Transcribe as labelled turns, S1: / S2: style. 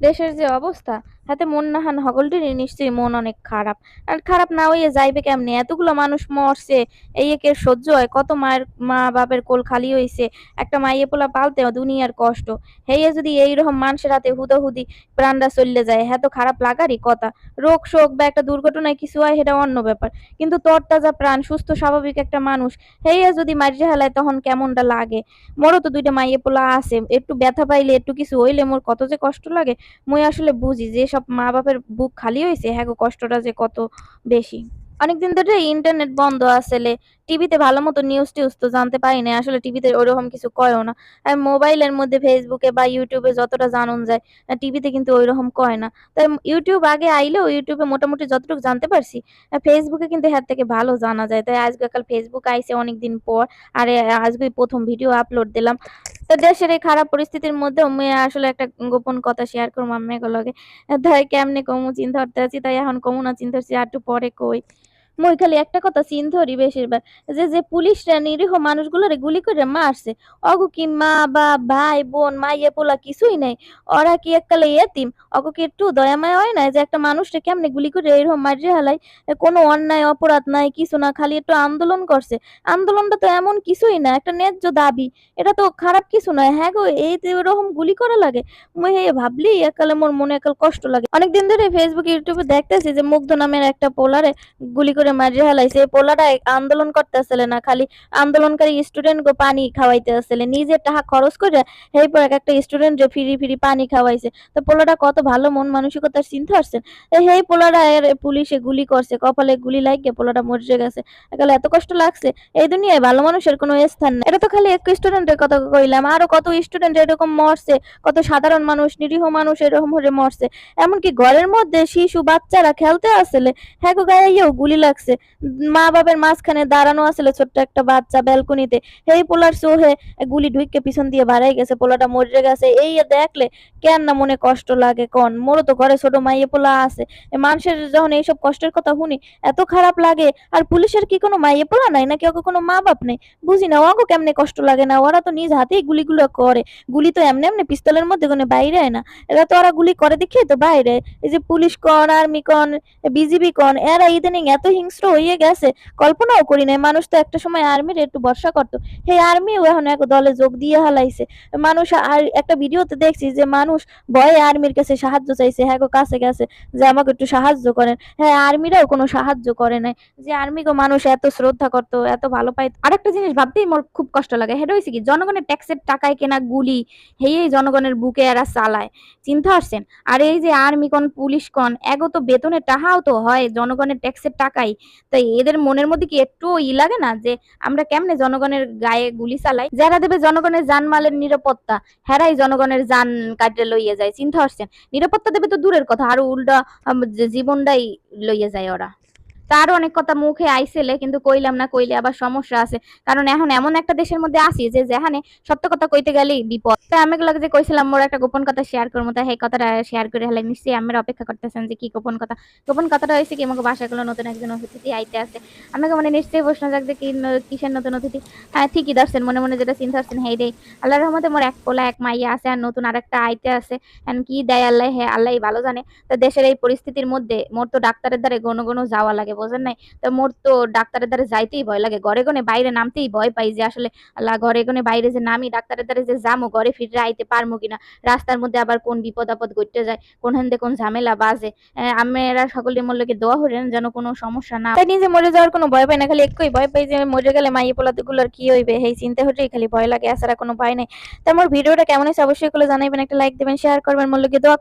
S1: দেশের যে অবস্থা হাতে মন নাহান হগলটিরই নিশ্চয়ই মন অনেক খারাপ। আর খারাপ না হইয়ে যাইবে কেমনে? এতগুলো মানুষ মরছে, এই একে সহ্য হয়। কত মায়ের, মা বাপের কোল খালি হইছে। একটা মাইয়ে পোলা পালতে দুনিয়ার কষ্ট। হেয়ে যদি এইরকম মানুষের হাতে হুদাহুদি প্রাণটা চললে যায় হ্যাঁ তো খারাপ লাগারই কথা। রোগ শোক বা একটা দুর্ঘটনায় কিছু হয় সেটা অন্য ব্যাপার। কিন্তু তরতাজা প্রাণ, সুস্থ, স্বাভাবিক একটা মানুষ হেয়ে যদি মারিয়ে হেলায় তখন কেমনটা লাগে? মোরও তো দুইটা মাইয়ে পোলা আছে। একটু ব্যথা পাইলে একটু কিছু হইলে মোর কত যে কষ্ট লাগে, মুই আসলে বুঝি যে সব মা বাপের বুক খালি হয়েছে হ্যাঁ কষ্টটা যে কত বেশি। অনেকদিন ধরে ইন্টারনেট বন্ধ আসলে টিভিতে ভালো মতো নিউজ টিউজ তো জানতে পারি না আসলে টিভিতে ওইরকম কিছু কয়ও না। আর মোবাইলের মধ্যে ফেসবুকে বা ইউটিউবে যতটা জানুন যায় টিভিতে কিন্তু ওইরকম কয় না। তাই ইউটিউব আগে আইলেও ইউটিউবে মোটামুটি যতটুকু জানতে পারছি ফেসবুকে কিন্তু হ্যার থেকে ভালো জানা যায়। তাই আজকাল ফেসবুক আইসে অনেকদিন পর, আর আজকে প্রথম ভিডিও আপলোড দিলাম। তো দেশের এই খারাপ পরিস্থিতির মধ্যে আমি আসলে একটা গোপন কথা শেয়ার করব আমি লগে। তাই কেমনে কমু চিন্তা করতে আছি, তাই এখন কমু না চিন্তা করছি, আর একটু পরে কই। মই খালি একটা কথা চিন্তা ধরি বেশিরভাগ, যে যে পুলিশরা নিরীহ মানুষগুলোরে গুলি করে মারছে, অগো কি মা বা ভাই, বোন, মাইয়ে, পোলা কিছুই নাই, ওরা কি এককালে এতিম? অগো কি একটু দয়া মায়া হয় না যে, একটা মানুষটা কেমনে গুলি করে এরকম মারিয়ে হালাই কোনো অন্যায়, অপরাধ নাই, কিছু না, খালি একটু আন্দোলন করছে। আন্দোলনটা তো এমন কিছুই না, একটা ন্যায্য দাবি, এটা তো খারাপ কিছু নয় হ্যাঁ গো, এই যে ওরকম গুলি করা লাগে। মই হে ভাবলি একালে মোর মনে একাল কষ্ট লাগে। অনেকদিন ধরে ফেসবুক ইউটিউবে দেখতেছি যে, মুগ্ধ নামের একটা পোলারে গুলি করে মারিয়ে হেলাইছে, এই পোলাটা আন্দোলন করতে আসলে না, খালি আন্দোলনকারী স্টুডেন্ট গো পানি খাওয়াইতে আসলে নিজের টাকা খরচ করে এই পর একটা স্টুডেন্ট ফিরি ফিরি পানি খাওয়াইছে, তো পোলাটা কত ভালো মন মানসিকতার চিন্তা আসছেন এই পোলাটা এর পুলিশে গুলি করছে, কপালে গুলি লাগিয়ে পোলাটা মরে গেছে। একালে এত কষ্ট লাগছে, এই দুনিয়ায় ভালো মানুষের কোনো স্থান নেই। এটা তো খালি এক স্টুডেন্টের কথা কইলাম, আরও কত স্টুডেন্ট এরকম মরছে, কত সাধারণ মানুষ, নিরীহ মানুষ এরকম মরছে। এমনকি ঘরের মধ্যে শিশু বাচ্চারা খেলতে আসলে হ্যাঁ গো গায়েও গুলি লাগছে মা বাবার মাঝখানে দাঁড়ানো আসলে ছোট্ট একটা বাচ্চা ব্যালকনিতে। এই পোলার সোহে গুলি ঢুইকে পিছন দিয়ে বাড়াই গেছে, পোলাটা মরে গেছে। এই দেখলে কেন না মনে কষ্ট লাগে কন? মোরও তো ঘরে ছোট মাইয়ে পোলা আছে। মানুষের যখন এইসব কষ্টের কথা শুনি, এত খারাপ লাগে। আর পুলিশের কি কোনো মাইয়ে পোলা নাই? নাকি ওকে কোনো মা বাপ নেই? বুঝি না ওকে কেমনে কষ্ট লাগে না? ওরা তো নিজ হাতেই গুলিগুলো করে। গুলি তো এমনি এমনি পিস্তলের মধ্যে কোনো বাইরে না। এরা তো ওরা গুলি করে দেখে তো বাইরে। এই যে পুলিশ কন, আর্মি কন বিজিবি কন, এরা ইদানিং এত হিংস্র হয়ে গেছে। কল্পনাও করি নাই, মানুষ তো একটা সময় আর্মির একটু ভরসা করতো। সেই আর্মিও এখন এক দলে যোগ দিয়ে হালাইছে। মানুষ আর একটা ভিডিওতে দেখছি যে মানুষ ভয়ে আর্মির কাছে সাহায্য চাইছে হ্যাঁ গো, কাছে গেছে, যে আমাকে একটু সাহায্য করেন। হ্যাঁ আর্মিরাও কোনো সাহায্য করে নাই। যে আর্মি আর্মিকে মানুষ এত শ্রদ্ধা করতো, এত ভালো পাইতো। আরেকটা জিনিস ভাবতেই মোর খুব কষ্ট লাগে। সেটা হয়েছে কি, জনগণের ট্যাক্সের টাকায় কেনা গুলি, হেই জনগণের বুকে এরা চালায়। চিন্তা আসছেন? আর এই যে আর্মি কন পুলিশ কন এগো তো বেতনের টাকাও তো হয়, জনগণের ট্যাক্সের টাকাই তাই এদের মনের মধ্যে কি একটু ই লাগে না যে আমরা কেমনে জনগণের গায়ে গুলি চালাই? যারা দেবে জনগণের জানমালের নিরাপত্তা, হেরাই জনগণের যান কাটে লইয়ে যায়। চিন্তা আসছেন নিরাপত্তা দেবে তো দূরের কথা, আরও উল্টা জীবনটাই লইয়ে যায় ওরা। তারও অনেক কথা মুখে আইসেলে, কিন্তু কইলাম না, কইলে আবার সমস্যা আছে। কারণ এখন এমন একটা দেশের মধ্যে আছি যে, যেখানে সত্য কথা কইতে গেলেই বিপদ। তাই আমি লাগে যে কইছিলাম, মোর একটা গোপন কথা শেয়ার করব তাই এই কথাটা শেয়ার করে হলে নিশ্চয়ই আমরা অপেক্ষা করতেছেন যে, কি গোপন কথা? গোপন কথাটা হয়েছে কি, আমাকে বাসাগুলো নতুন একজন অতিথি আইতে আছে। আমাকে মানে নিশ্চয়ই প্রশ্ন যাক যে, কি কিসের নতুন অতিথি? হ্যাঁ ঠিকই ধরছেন, মনে মনে যেটা চিন্তা করছেন, হেই দেই। আল্লাহর রহমতে মোর এক পোলা, এক মাইয়া আছে, আর নতুন আরেকটা আইতে আছে। এখন কি দেয় আল্লাহ হ্যাঁ আল্লাহ ভালো জানে। তো দেশের এই পরিস্থিতির মধ্যে মোর তো ডাক্তারের দ্বারে গণ গণ যাওয়া লাগে বোঝেন নাই? তো মোর তো ডাক্তারের দ্বারে যাইতেই ভয় লাগে। ঘরে গনে বাইরে নামতেই ভয় পাই যে, আসলে আল্লাহ ঘরে গনে বাইরে যে নামি, ডাক্তারের দ্বারে যে যামো, ঘরে ফিরে আইতে পারব কিনা? রাস্তার মধ্যে আবার কোন বিপদ আপদ ঘটতে যায়? কোন হেন্দে কোন ঝামেলা বাজে? আমরা সকলে মোল্লকে দোয়া হলেন যেন কোনো সমস্যা না। তাই নিজে মরে যাওয়ার কোনো ভয় পাই না, খালি একই ভয় পাই যে মরে গেলে মাইয়ে পোলাতে গুলোর কি হইবে? এই চিন্তা হতেই খালি ভয় লাগে, এছাড়া কোনো ভয় নেই। তো আমার ভিডিওটা কেমন হয়েছে অবশ্যই জানাইবেন, একটা লাইক দেবেন, শেয়ার করবেন মোল্লকে দোয়া